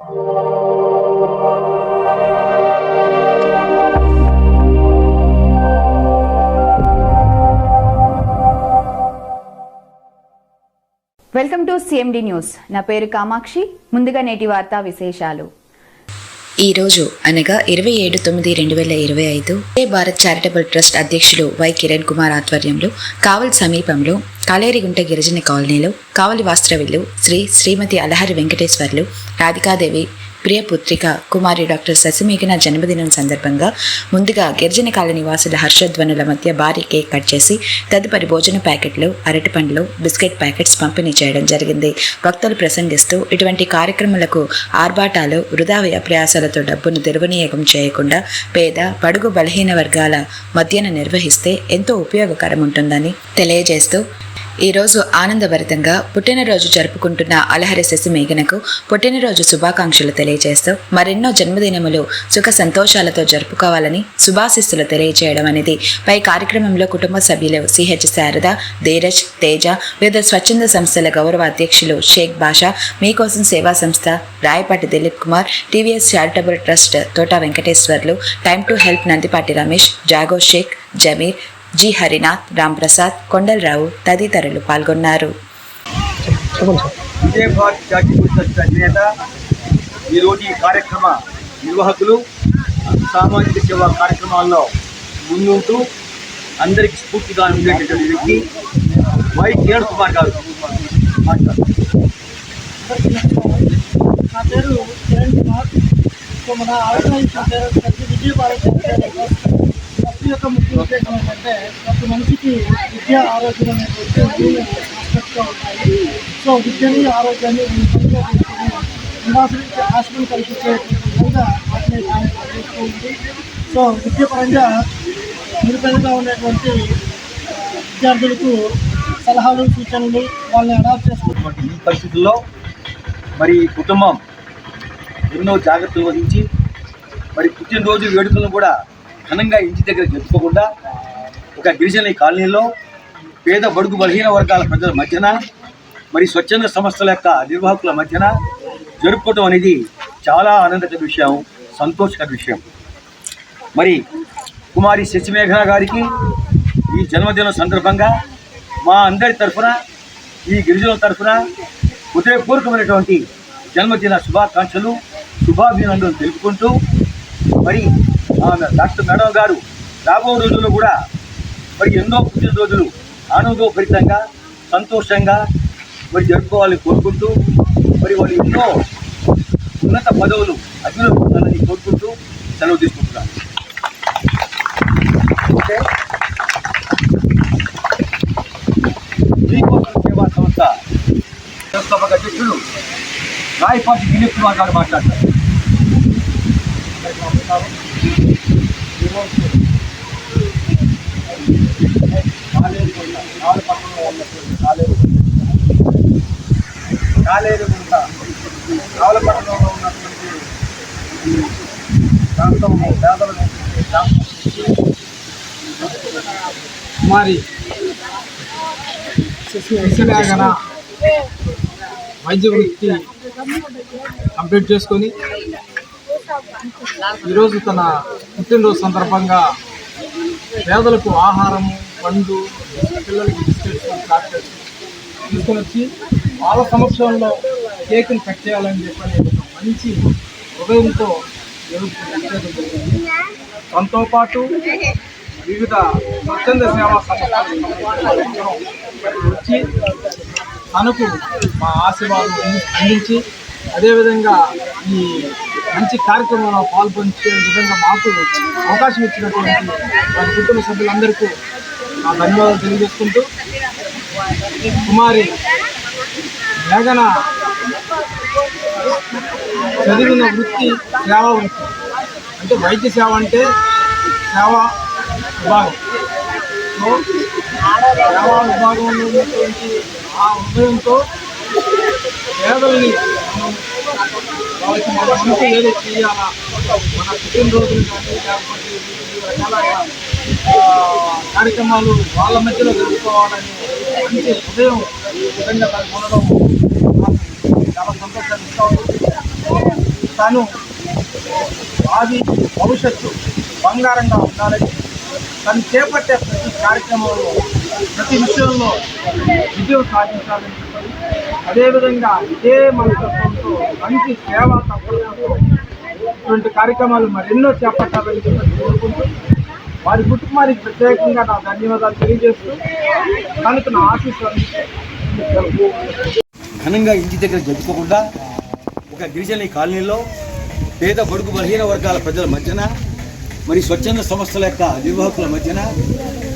Welcome to CMD news. నా పేరు కామాక్షి. ముందుగా నేటి వార్తా విశేషాలు. ఈ రోజు అనగా ఇరవై ఏడు తొమ్మిది రెండు వేల ఇరవై ఐదు ఏ భారత్ చారిటబుల్ ట్రస్ట్ అధ్యక్షులు వై కిరణ్ కుమార్ ఆధ్వర్యంలో కావల్ సమీపంలో కాలేరిగుంట గిరిజన కాలనీలో కావలి వాస్త్రవిల్లు శ్రీ శ్రీమతి అలహరి వెంకటేశ్వర్లు రాధికాదేవి ప్రియపుత్రిక కుమారి డాక్టర్ శశిమేఘన జన్మదినం సందర్భంగా ముందుగా గిరిజన కాలనీ వాసుల హర్షధ్వనుల మధ్య భారీ కేక్ కట్ చేసి తదుపరి భోజన ప్యాకెట్లు అరటిపండ్లు బిస్కెట్ ప్యాకెట్స్ పంపిణీ చేయడం జరిగింది. వక్తలు ప్రసంగిస్తూ ఇటువంటి కార్యక్రమాలకు ఆర్భాటాలు వృధా ప్రయాసాలతో డబ్బును దుర్వినియోగం చేయకుండా పేద బడుగు బలహీన వర్గాల మధ్యన నిర్వహిస్తే ఎంతో ఉపయోగకరం ఉంటుందని తెలియజేస్తూ ఈరోజు ఆనందభరితంగా పుట్టినరోజు జరుపుకుంటున్న అలహరి శశిమేఘనకు పుట్టినరోజు శుభాకాంక్షలు తెలియజేస్తూ మరెన్నో జన్మదినములు సుఖ సంతోషాలతో జరుపుకోవాలని శుభాశిస్సులు తెలియజేయడం అనేది పై కార్యక్రమంలో కుటుంబ సభ్యులు సిహెచ్ శారద ధీరజ్ తేజ వివిధ స్వచ్ఛంద సంస్థల గౌరవ అధ్యక్షులు షేక్ బాషా మీకోసం సేవా సంస్థ Rayapati Dilip Kumar TVS charitable trust Thota Venkateswarlu time to help Nandipati Ramesh Jago Sheikh Jameer G Harinath Ramprasad Kondalarao తదితరులు పాల్గొన్నారు. విజయ భారత్ జాతీయ పరిషత్ అధినేత ఈరోజు ఈ కార్యక్రమ నిర్వాహకులు సామాజిక సేవా కార్యక్రమాల్లో ముందుంటూ అందరికి స్ఫూర్తిగా ఉండేటటువంటి వ్యక్తి వై కిరణ్ కుమార్ గారు. మాట్లాడారు నా పేరు కిరణ్ కుమార్. సో మన ఆర్గనైజేషన్ పేరు వచ్చేసి విజయ భారత్ ఫస్ట్ యొక్క ముఖ్య ఉద్దేశం ఏంటంటే ప్రతి మనిషికి విద్య ఆరోగ్యం అనేటువంటి ఉన్నాయి సో విద్యని ఆరోగ్యాన్ని రెండు పనిగా తీసుకుని ఆశ్రమం కల్పించే విధంగా పనిచేస్తూ ఉంది. సో విద్య పరంగా నిరుపేదగా ఉండేటువంటి విద్యార్థులకు సలహాలు సూచనలు వాళ్ళని అడాప్ట్ చేసుకున్నటువంటి ఈ పరిస్థితుల్లో మరి కుటుంబం ఎన్నో జాగ్రత్తలు వహించి మరి పుట్టినరోజు వేడుకలను కూడా ఘనంగా ఇంటి దగ్గర జరుపుకోకుండా ఒక గిరిజన ఈ కాలనీలో పేద బడుగు బలహీన వర్గాల ప్రజల మధ్యన మరి స్వచ్ఛంద సంస్థల యొక్క నిర్వాహకుల మధ్యన జరుపుకోవడం అనేది చాలా ఆనందకర విషయం సంతోషకర విషయం. మరి కుమారి శశిమేఘన గారికి ఈ జన్మదినం సందర్భంగా మా అందరి తరఫున ఈ గిరిజనుల తరఫున హృదయపూర్వకమైనటువంటి జన్మదిన శుభాకాంక్షలు శుభాభినందనలు తెలుపుకుంటూ మరి డాక్టర్ మేడం గారు రాబో రోజుల్లో కూడా మరి ఎన్నో పుట్టినరోజులు ఆనందోపరితంగా సంతోషంగా మరి జరుపుకోవాలని కోరుకుంటూ మరి వాళ్ళు ఎన్నో ఉన్నత పదవులు అభివృద్ధి పొందాలని కోరుకుంటూ సెలవు తీసుకుంటున్నాను. ఓకే? శ్రీకోసం సేవా సంస్థ వ్యవస్థాపక అధ్యక్షుడు రాయపాటి దిలీప్ కుమార్ గారు మాట్లాడతారు. కాలేరుగుంట రావులపట్నంలో ఉన్నటువంటి ప్రాంతంలో పేదల కుమారి. శశిమేఘన వైద్య వృత్తి కంప్లీట్ చేసుకొని ఈరోజు తన పుట్టినరోజు సందర్భంగా పేదలకు ఆహారం పండు పిల్లలకు బిస్కెట్స్ చాక్లెట్స్ తీసుకొని వచ్చి వాళ్ళ సమక్షంలో కేకుని కట్ చేయాలని చెప్పని ఒక మంచి హృదయంతో తనతో పాటు వివిధ స్వచ్ఛంద సేవా సంస్థలు వచ్చి తనకు మా ఆశీర్వాదం అందించి అదేవిధంగా ఈ మంచి కార్యక్రమంలో పాల్గొంచే విధంగా మాకు అవకాశం ఇచ్చినటువంటి వారి కుటుంబ సభ్యులందరికీ నా ధన్యవాదాలు తెలియజేసుకుంటూ కుమారి మేఘన చదివిన వృత్తి సేవా వృత్తి. అంటే వైద్య సేవ అంటే సేవా విభాగం. సో సేవా విభాగంలో ఉన్నటువంటి ఆ ఉదయంతో పేదల్ని మనం వాళ్ళకి మన ఏదో చేయాలా మన పుట్టినరోజులు కానీ లేకపోతే రకాల కార్యక్రమాలు వాళ్ళ మధ్యలో జరుపుకోవాలని మంచి హృదయం విధంగా దాన్ని కొనడం చాలా సంతోషాన్ని ఇస్తా. తను ఆది భవిష్యత్తు బంగారంగా ఉండాలని తను చేపట్టే ప్రతి కార్యక్రమంలో ప్రతి విషయంలో విజయం సాధించాలని అదేవిధంగా ఇదే మనస్తత్వంతో మంచి సేవా తత్పరతతో ఇటువంటి కార్యక్రమాలు మరెన్నో చేపట్టాలని చెప్పి కోరుకుంటూ వారి కుటుంబానికి ప్రత్యేకంగా నా ధన్యవాదాలు తెలియజేస్తూ తనకు నా ఆశీస్సులు ఘనంగా ఇంటి దగ్గర జరుపుకోకుండా ఒక గిరిజన ఈ కాలనీలో పేద బడుగు బలహీన వర్గాల ప్రజల మధ్యన మరి స్వచ్ఛంద సంస్థల యొక్క నిర్వాహకుల మధ్యన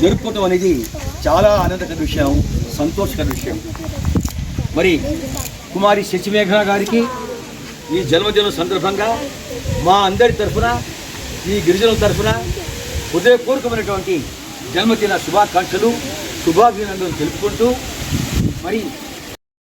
జరుపుకోవటం అనేది చాలా ఆనందకర విషయం సంతోషకర విషయం. మరి కుమారి శశిమేఘన గారికి ఈ జన్మదినం సందర్భంగా మా అందరి తరఫున ఈ గిరిజనుల తరఫున హృదయపూర్వకమైనటువంటి జన్మదిన శుభాకాంక్షలు శుభాభినందనలు తెలుపుకుంటూ మరి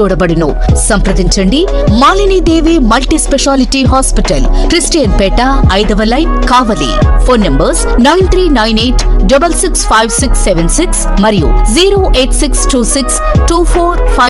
చూడబడును. సంప్రదించండి. Malini Devi multi speciality hospital Christian Peta ఐదవ line Kavali. Phone numbers nine three nine eight double six five six seven six మరియు zero eight six two six two four five